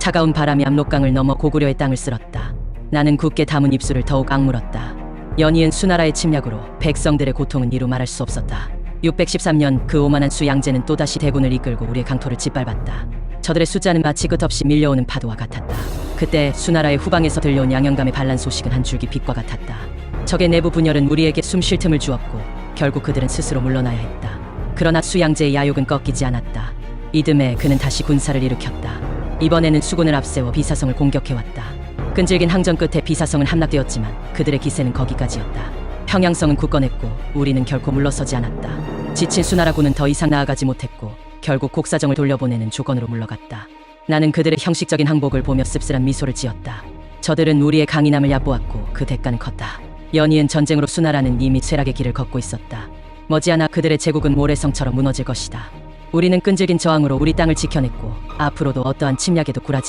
차가운 바람이 압록강을 넘어 고구려의 땅을 쓸었다. 나는 굳게 담은 입술을 더욱 악물었다. 연이은 수나라의 침략으로 백성들의 고통은 이루 말할 수 없었다. 613년 그 오만한 수 양제는 또다시 대군을 이끌고 우리의 강토를 짓밟았다. 저들의 숫자는 마치 끝없이 밀려오는 파도와 같았다. 그때 수나라의 후방에서 들려온 양영감의 반란 소식은 한 줄기 빛과 같았다. 적의 내부 분열은 우리에게 숨 쉴 틈을 주었고 결국 그들은 스스로 물러나야 했다. 그러나 수양제의 야욕은 꺾이지 않았다. 이듬해 그는 다시 군사를 일으켰다. 이번에는 수군을 앞세워 비사성을 공격해왔다. 끈질긴 항전 끝에 비사성은 함락되었지만 그들의 기세는 거기까지였다. 평양성은 굳건했고 우리는 결코 물러서지 않았다. 지친 수나라군은 더 이상 나아가지 못했고 결국 곡사정을 돌려보내는 조건으로 물러갔다. 나는 그들의 형식적인 항복을 보며 씁쓸한 미소를 지었다. 저들은 우리의 강인함을 얕보았고 그 대가는 컸다. 연이은 전쟁으로 수나라는 이미 쇠락의 길을 걷고 있었다. 머지않아 그들의 제국은 모래성처럼 무너질 것이다. 우리는 끈질긴 저항으로 우리 땅을 지켜냈고 앞으로도 어떠한 침략에도 굴하지 않